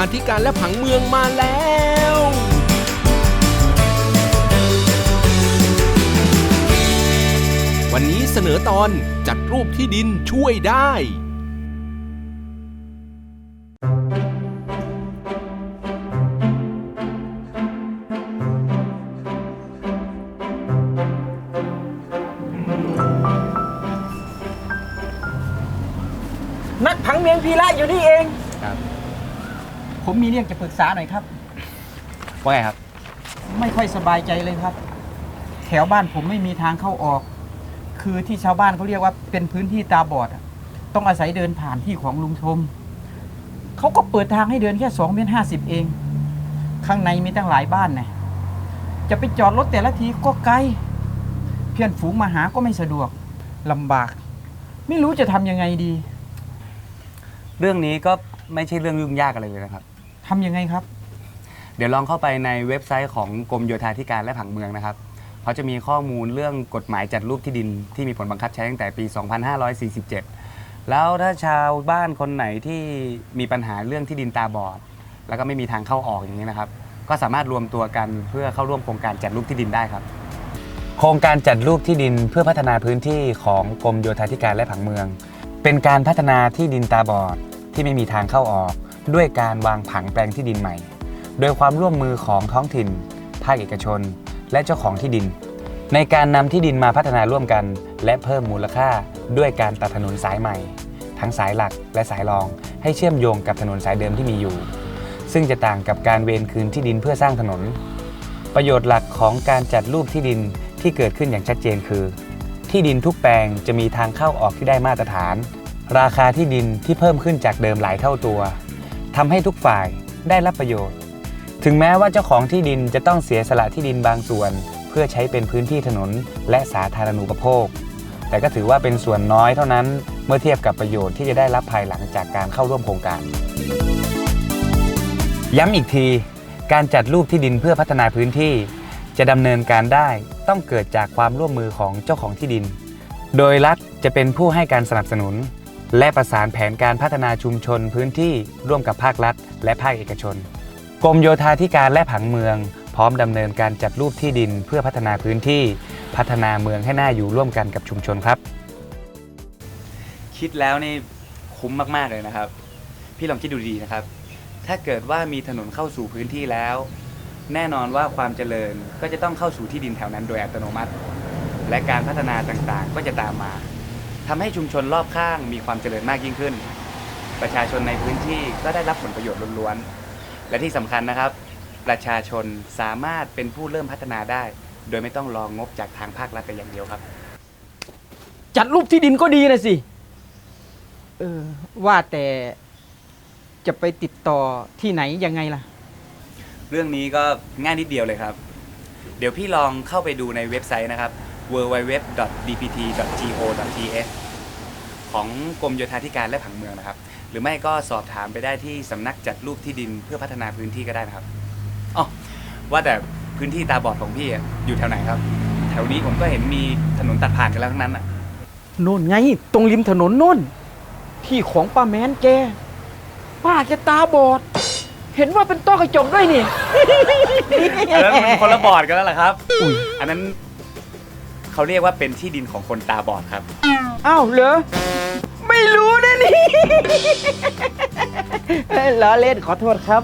าธิการและผังเมืองมาแล้ววันนี้เสนอตอนจัดรูปที่ดินช่วยได้ นักผังเมียงพีระอยู่นี่เอง ครับ ผมมีเรื่องจะปรึกษาหน่อยครับ ว่าไงครับ ไม่ค่อยสบายใจเลยครับ แถวบ้านผมไม่มีทางเข้าออก คือที่ชาวบ้านเขาเรียกว่าเป็นพื้นที่ตาบอดอะต้องอาศัยเดินผ่านที่ของลุงชม เขาก็เปิดทางให้เดินแค่สองเมตรห้าสิบเอง ข้างในมีตั้งหลายบ้านนะจะไปจอดรถแต่ละทีก็ไกล เพื่อนฝูงมาหาก็ไม่สะดวกลำบาก ไม่รู้จะทำยังไงดี เรื่องนี้ก็ไม่ใช่เรื่องยุ่งยากอะไรเลยนะครับ ทำยังไงครับ เดี๋ยวลองเข้าไปในเว็บไซต์ของกรมโยธาธิการและผังเมืองนะครับเขาจะมีข้อมูลเรื่องกฎหมายจัดรูปที่ดินที่มีผลบังคับใช้ตั้งแต่ปี 2547 แล้วถ้าชาวบ้านคนไหนที่มีปัญหาเรื่องที่ดินตาบอด แล้วก็ไม่มีทางเข้าออกอย่างนี้นะครับ ก็สามารถรวมตัวกันเพื่อเข้าร่วมโครงการจัดรูปที่ดินได้ครับ โครงการจัดรูปที่ดินเพื่อพัฒนาพื้นที่ของกรมโยธาธิการและผังเมือง เป็นการพัฒนาที่ดินตาบอดที่ไม่มีทางเข้าออก ด้วยการวางผังแปลงที่ดินใหม่ โดยความร่วมมือของท้องถิ่น ภาคเอกชน และเจ้าของที่ดิน ในการนำที่ดินมาพัฒนาร่วมกัน และเพิ่มมูลค่าด้วยการตัดถนนสายใหม่ ทั้งสายหลักและสายรอง ให้เชื่อมโยงกับถนนสายเดิมที่มีอยู่ ซึ่งจะต่างกับการเวรคืนที่ดินเพื่อสร้างถนน ประโยชน์หลักของการจัดรูปที่ดินที่เกิดขึ้นอย่างชัดเจนคือ ที่ดินทุกแปลงจะมีทางเข้าออกที่ได้มาตรฐาน ราคาที่ดินที่เพิ่มขึ้นจากเดิมหลายเท่าตัว ทำให้ทุกฝ่ายได้รับประโยชน์ ถึงแม้ว่าเจ้าของที่ดินจะต้องเสียสละที่ดินบางส่วน เพื่อใช้เป็นพื้นที่ถนนและสาธารณูปโภค แต่ก็ถือว่าเป็นส่วนน้อยเท่านั้นเมื่อเทียบกับประโยชน์ที่จะได้รับภายหลังจากการเข้าร่วมโครงการ ย้ำอีกที การจัดรูปที่ดินเพื่อพัฒนาพื้นที่ จะดำเนินการได้ต้องเกิดจากความร่วมมือของเจ้าของที่ดิน โดยรัฐจะเป็นผู้ให้การสนับสนุน และประสานแผนการพัฒนาชุมชนพื้นที่ร่วมกับภาครัฐ และภาคเอกชน กรมโยธาธิการและผังเมือง พร้อมดำเนินการจัดรูปที่ดินเพื่อพัฒนาพื้นที่ พัฒนาเมืองให้น่าอยู่ร่วมกันกับชุมชนครับ คิดแล้วนี่คุ้มมาก ๆ เลยนะครับ พี่ลองคิดดูดีนะครับ ถ้าเกิดว่ามีถนนเข้าสู่พื้นที่แล้ว แน่นอนว่าความเจริญก็จะต้องเข้าสู่ที่ดินแถวนั้นโดยอัตโนมัติ และการพัฒนาต่างๆ ก็จะตามมา ทำให้ชุมชนรอบข้างมีความเจริญมากยิ่งขึ้น ประชาชนในพื้นที่ก็ได้รับผลประโยชน์ล้วนๆ และที่สำคัญนะครับ ประชาชนสามารถเป็นผู้เริ่มพัฒนาได้ โดยไม่ต้องรองงบจากทางภาครัฐแต่อย่างเดียวครับ จัดรูปที่ดินก็ดีนะสิเออว่าแต่จะไปติดต่อที่ไหนยังไงล่ะ เรื่องนี้ก็ง่ายนิดเดียวเลยครับ เดี๋ยวพี่ลองเข้าไปดูในเว็บไซต์นะครับ www.dpt.go.th ของกรมโยธาธิการและผังเมืองนะครับ หรือไม่ก็สอบถามไปได้ที่สำนักจัดรูปที่ดินเพื่อพัฒนาพื้นที่ก็ได้นะครับอ๋อว่าแต่พื้นที่ตาบอดของพี่อะอยู่แถวไหนครับ แถวนี้ผมก็เห็นมีถนนตัดผ่านกันแล้วทั้งนั้นอะโน่นไง ตรงริมถนนโน่น ที่ของป้าแมนแกป้าแกตาบอด เห็นว่าเป็นต้อกระจกด้วยนี่ อันนั้นมันคนละบอร์ดกันแล้วเหรอครับ อันนั้น เขาเรียกว่าเป็นที่ดินของคนตาบอดครับ อ้าวเหรอ ไม่รู้นะนี่ ล้อเล่นขอโทษครับ